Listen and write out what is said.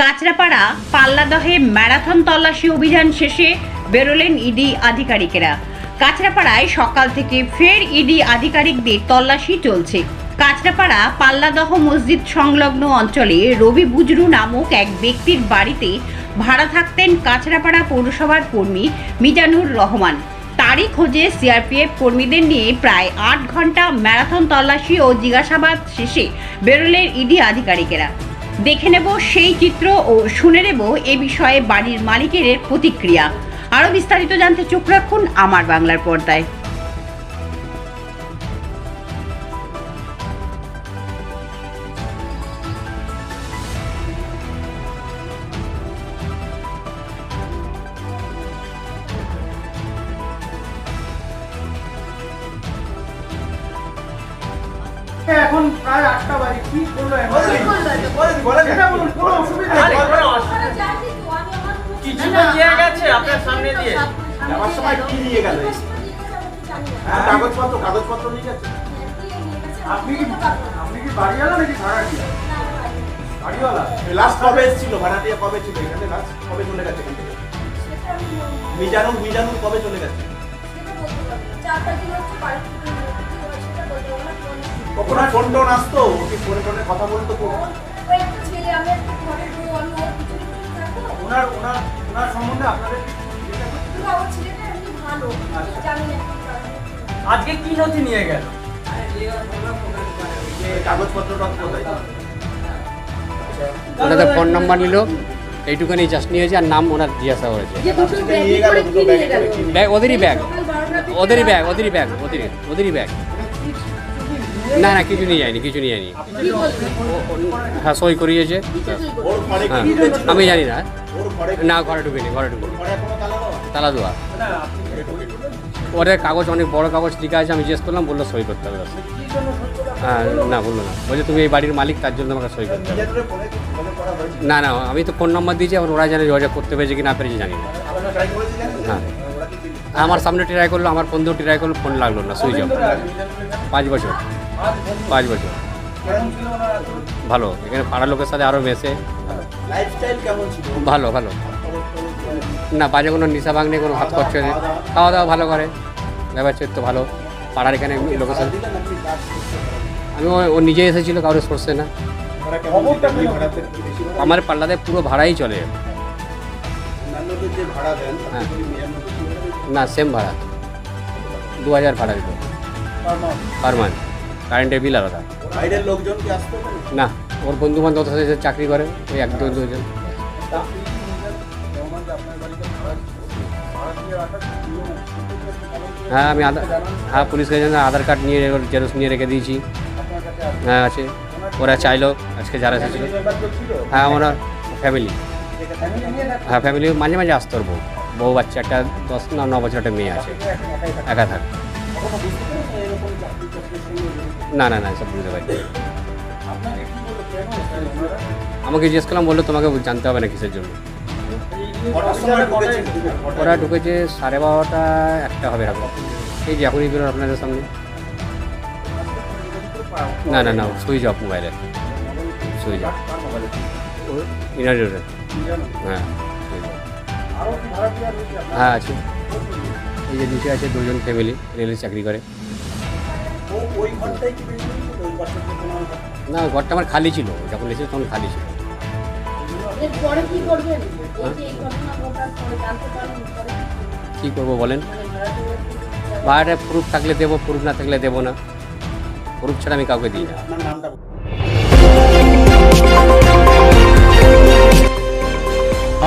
Kanchrapara পাল্লাদহে marathon তল্লাশি অভিযান শেষে বেরোলেন ইডি আধিকারিকেরা। কাঁচরাপাড়ায় সকাল থেকে ফের ইডি আধিকারিকদের তল্লাশি চলছে। কাঁচরাপাড়া পাল্লাদহ মসজিদ সংলগ্ন অঞ্চলে রবি বুজরু নামক এক ব্যক্তির বাড়িতে ভাড়া থাকতেন কাঁচরাপাড়া পৌরসভার কর্মী মিজানুর রহমান। তারই খোঁজে সিআরপিএফ কর্মীদের নিয়ে প্রায় আট ঘণ্টা ম্যারাথন তল্লাশি ও জিজ্ঞাসাবাদ শেষে বেরোলেন ইডি আধিকারিকেরা। দেখে নেব সেই চিত্র ও শুনে নেব এ বিষয়ে বাড়ির মালিকের প্রতিক্রিয়া আরও বিস্তারিত জানতে চোখ রাখুন আমার বাংলার পর্দায় এখন প্রায় আটটা কি করল এখন? কিছু তো নিয়ে গেছে আপনার সামনে দিয়ে? যাওয়ার সময় কি নিয়ে গেল? কাগজপত্র কাগজপত্র নিয়ে গেছে? আপনি কি আপনি কি বাড়িওয়ালা নাকি ভাড়াটিয়া? বাড়িওয়ালা। লাস্ট কবে এসেছিল? ভাড়াটিয়া কবে ছিল? এখানে লাস্ট কবে চলে গেছে এখান থেকে মিজানুর মিজানুর কবে চলে গেছে? ওনার ফোন টোন আসতো? কি ফোনে টোনে কথা বলতো? তো ওনার ওনার ওনার সম্বন্ধে আপনাদের কি জিজ্ঞাসা আজকে কি নথি নিয়ে গেল? কাগজপত্র কোথায়? ওনাদের ফোন নাম্বার নিল এইটুখানি জাস্ট নিয়েছে আর নাম ওনার জিজ্ঞাসা করেছে। করে কি ব্যাগ ওদেরই ব্যাগ। ওদেরই ব্যাগ ওদেরই ব্যাগ ওদেরই ওদেরই ব্যাগ। না না, কিছু নিয়ে যায়নি কিছু নিয়ে যায়নি হ্যাঁ সই করিয়েছে। হ্যাঁ আমি জানি না। না, ঘরে ঢুকিনি ঘরে ঢুকিনি। তালা দেওয়া? ওদের কাগজ, অনেক বড় কাগজ লিখা আছে, আমি জিজ্ঞেস করলাম, বলল সই করতে হবে। হ্যাঁ না, বলল না। বলছে, তুমি এই বাড়ির মালিক, তার জন্য আমাকে সই করতে হবে। না না, আমি তো ফোন নাম্বার দিয়েছি এখন ওরা জানে যোগাযোগ করতে পেরেছে কি না পেরেছি জানি না। হ্যাঁ। আমার সামনে ট্রাই করল, আমার দিয়েও ট্রাই করল ফোন লাগল না সুইচ অফ পাঁচ বছর পাঁচ বছর? ভালো, এখানে পাড়ার লোকের সাথে আরও মেশে ভালো ভালো? না, বাজে কোনো নিশা ভাগ নেই কোনো হাত খরচ নেই খাওয়া দাওয়া ভালো করে ব্যবহার চরিত্র ভালো পাড়ার এখানে লোকের সাথে। আমি ও- নিজে এসেছিল, কারোর সরষে না? আমার পাল্লাতে পুরো ভাড়াই চলে হ্যাঁ। না সেম ভাড়া। দু হাজার ভাড়া দিত পার মান্থ কারেন্টের বিল আলাদা। বাইরের লোকজন কি আসতো না? ওর বন্ধু বান্ধব সাথে চাকরি করে ওই এক দুজন হ্যাঁ আমি আধার হ্যাঁ পুলিশকে আধার কার্ড নিয়ে জেরক্স নিয়ে রেখে দিয়েছি। হ্যাঁ আছে। ওরা চাইলো আজকে যারা এসেছিল? হ্যাঁ ওনার ফ্যামিলি? হ্যাঁ ফ্যামিলি মাঝে মাঝে আসতো ওর বউ। বউ বাচ্চা একটা দশ না ন বছর একটা মেয়ে আছে। একা থাক? না না না সব বুঝতে পারি আপনাকে কি বলল? কেন এসেছেন ওনারা? আমাকে জিজ্ঞেস করলাম বলল তোমাকে জানতে হবে না কিসের জন্য? ওরা ঢুকেছে সাড়ে বারোটা একটা হবে এখন এই যে এখনই বেরোন আপনাদের সামনে না না না সুইচ অফ মোবাইলে সুইচ অফ ইনারিওরে হ্যাঁ হ্যাঁ আছে। এই যে নিচে আছে দুজন ফ্যামিলি রেলের চাকরি করে? না ঘরটা আমার খালি ছিল। যখন এসেছি তখন খালি ছিল। কি করবেন? এই যে এই ঘটনা ঘটার পরে জানতে পারলেন পরে কি করবেন? কী করব বলেন? ভাড়া দেওয়ার বাইরে প্রুফ থাকলে দেবো প্রুফ না থাকলে দেবো না। প্রুফ ছাড়া আমি কাউকে দিই না।